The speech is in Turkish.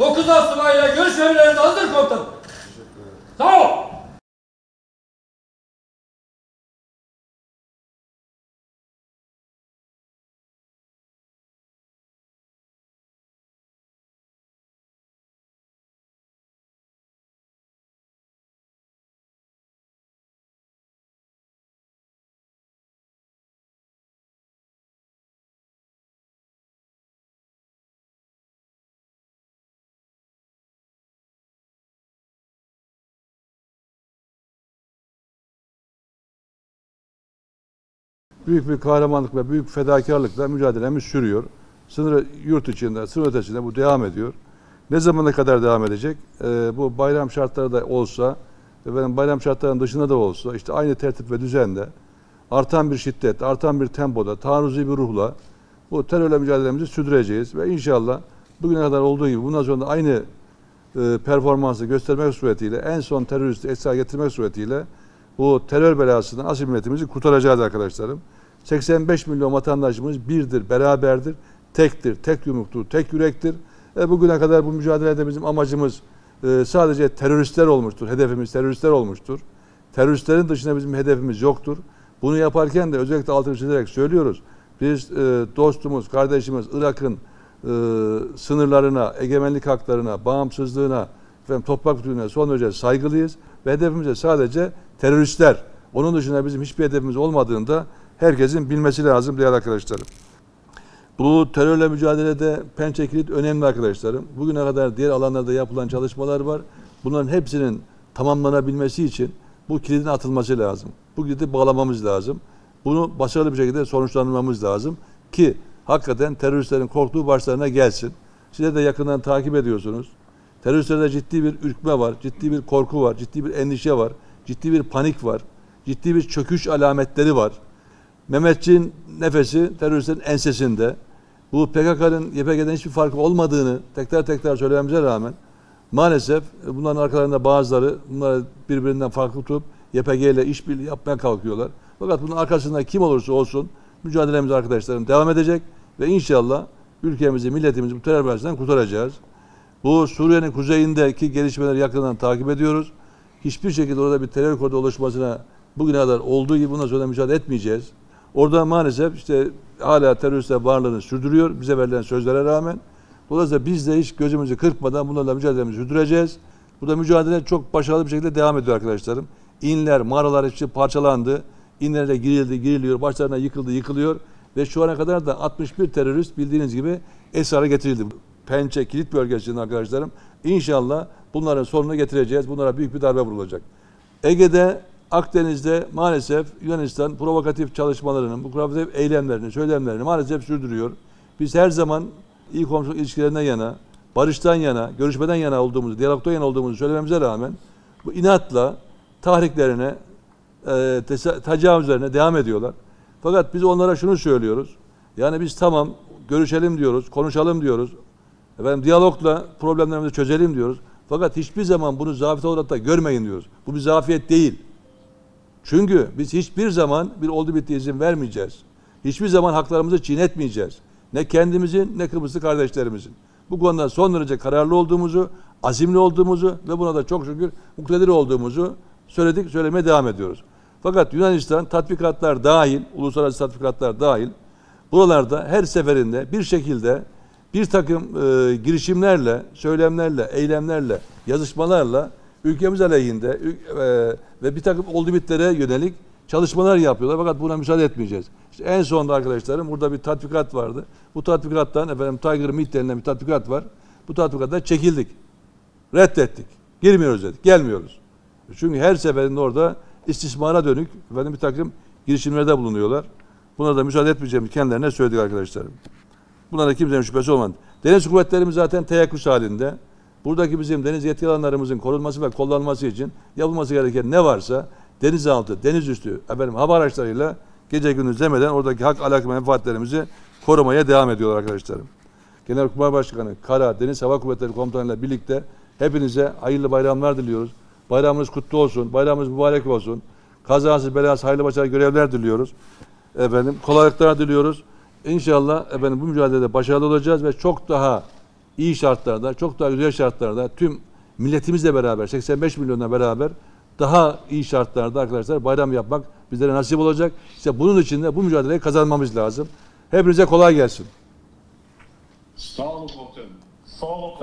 9 as subayla görüşmeleriniz hazır komutanım. Sağ ol. Büyük bir kahramanlık ve büyük fedakarlıkla mücadelemiz sürüyor. Sınır yurt içinde, sınır ötesinde bu devam ediyor. Ne zamana kadar devam edecek? Ee, bu bayram şartları da olsa, efendim bayram şartlarının dışında da olsa, işte aynı tertip ve düzende, artan bir şiddet, artan bir tempoda, taarruzi bir ruhla bu terörle mücadelemizi sürdüreceğiz ve inşallah bugüne kadar olduğu gibi bundan sonra da aynı e, performansı göstermek suretiyle en son teröristi esir getirmek suretiyle bu terör belasından asil milletimizi kurtaracağız arkadaşlarım. 85 milyon vatandaşımız birdir, beraberdir, tektir, tek yumruktur, tek yürektir. E, bugüne kadar bu mücadelede bizim amacımız e, sadece teröristler olmuştur, hedefimiz teröristler olmuştur. Teröristlerin dışında bizim hedefimiz yoktur. Bunu yaparken de özellikle altını çizerek söylüyoruz. Biz e, dostumuz, kardeşimiz Irak'ın e, sınırlarına, egemenlik haklarına, bağımsızlığına, efendim, toprak bütünlüğüne son derece saygılıyız. Ve hedefimiz de sadece teröristler. Onun dışında bizim hiçbir hedefimiz olmadığını da herkesin bilmesi lazım değerli arkadaşlarım. Bu terörle mücadelede pençe kilit önemli arkadaşlarım. Bugüne kadar diğer alanlarda yapılan çalışmalar var. Bunların hepsinin tamamlanabilmesi için bu kilidin atılması lazım. Bu kilidi bağlamamız lazım. Bunu başarılı bir şekilde sonuçlandırmamız lazım ki hakikaten teröristlerin korktuğu başlarına gelsin. Size de yakından takip ediyorsunuz. Teröristlerde ciddi bir ürkme var, ciddi bir korku var, ciddi bir endişe var, ciddi bir panik var, ciddi bir çöküş alametleri var. Mehmetçiğin nefesi teröristlerin ensesinde. Bu PKK'nın YPG'den hiçbir farkı olmadığını tekrar tekrar söylememize rağmen maalesef bunların arkalarında bazıları bunları birbirinden farklı tutup YPG ile işbirliği yapmaya kalkıyorlar. Fakat bunun arkasında kim olursa olsun mücadelemiz arkadaşlarım devam edecek ve inşallah ülkemizi, milletimizi bu terör kurtaracağız. Bu Suriye'nin kuzeyindeki gelişmeleri yakından takip ediyoruz. Hiçbir şekilde orada bir terör kodu oluşmasına bugüne kadar olduğu gibi bundan sonra mücadele etmeyeceğiz. Orada maalesef işte hala teröristler varlığını sürdürüyor bize verilen sözlere rağmen. Dolayısıyla biz de hiç gözümüzü kırpmadan bunlarla mücadelemizi sürdüreceğiz. Burada mücadele çok başarılı bir şekilde devam ediyor arkadaşlarım. İnler, mağaralar hepsi parçalandı. İnlerle girildi, giriliyor. Başlarına yıkıldı, yıkılıyor. Ve şu ana kadar da 61 terörist bildiğiniz gibi esara getirildi. Pençe, kilit bölgesinde arkadaşlarım. İnşallah bunların sonunu getireceğiz. Bunlara büyük bir darbe vurulacak. Ege'de, Akdeniz'de maalesef Yunanistan provokatif çalışmalarının, bu provokatif eylemlerini, söylemlerini maalesef sürdürüyor. Biz her zaman iyi komşuluk ilişkilerinden yana, barıştan yana, görüşmeden yana olduğumuzu, diyalogtan yana olduğumuzu söylememize rağmen bu inatla tahriklerine, e, tecavüzlerine devam ediyorlar. Fakat biz onlara şunu söylüyoruz. Yani biz tamam görüşelim diyoruz, konuşalım diyoruz. Efendim diyalogla problemlerimizi çözelim diyoruz. Fakat hiçbir zaman bunu zafiyet olarak da görmeyin diyoruz. Bu bir zafiyet değil. Çünkü biz hiçbir zaman bir oldu bitti izin vermeyeceğiz. Hiçbir zaman haklarımızı çiğnetmeyeceğiz. Ne kendimizin ne Kıbrıslı kardeşlerimizin. Bu konuda son derece kararlı olduğumuzu, azimli olduğumuzu ve buna da çok şükür muktedir olduğumuzu söyledik, söylemeye devam ediyoruz. Fakat Yunanistan tatbikatlar dahil, uluslararası tatbikatlar dahil buralarda her seferinde bir şekilde bir takım e, girişimlerle, söylemlerle, eylemlerle, yazışmalarla ülkemiz aleyhinde e, ve bir takım oldu bitlere yönelik çalışmalar yapıyorlar. Fakat buna müsaade etmeyeceğiz. İşte en sonunda arkadaşlarım burada bir tatbikat vardı. Bu tatbikattan efendim Tiger Meet denilen bir tatbikat var. Bu tatbikattan çekildik. Reddettik. Girmiyoruz dedik. Gelmiyoruz. Çünkü her seferinde orada istismara dönük efendim bir takım girişimlerde bulunuyorlar. Buna da müsaade etmeyeceğimizi kendilerine söyledik arkadaşlarım. Bunlara kimsenin şüphesi olmadı. Deniz kuvvetlerimiz zaten teyakkuz halinde. Buradaki bizim deniz yetki alanlarımızın korunması ve kullanılması için yapılması gereken ne varsa denizaltı, deniz üstü, efendim hava araçlarıyla gece gündüz demeden oradaki hak alaka menfaatlerimizi korumaya devam ediyorlar arkadaşlarım. Genelkurmay Başkanı, Kara, Deniz Hava Kuvvetleri Komutanı'yla birlikte hepinize hayırlı bayramlar diliyoruz. Bayramınız kutlu olsun, bayramınız mübarek olsun. Kazasız belasız hayırlı başarılı görevler diliyoruz. Efendim kolaylıklar diliyoruz. İnşallah efendim bu mücadelede başarılı olacağız ve çok daha iyi şartlarda, çok daha güzel şartlarda tüm milletimizle beraber 85 milyonla beraber daha iyi şartlarda arkadaşlar bayram yapmak bizlere nasip olacak. İşte bunun için de bu mücadeleyi kazanmamız lazım. Hepinize kolay gelsin. Sağ olun komutanım. Sağ olun.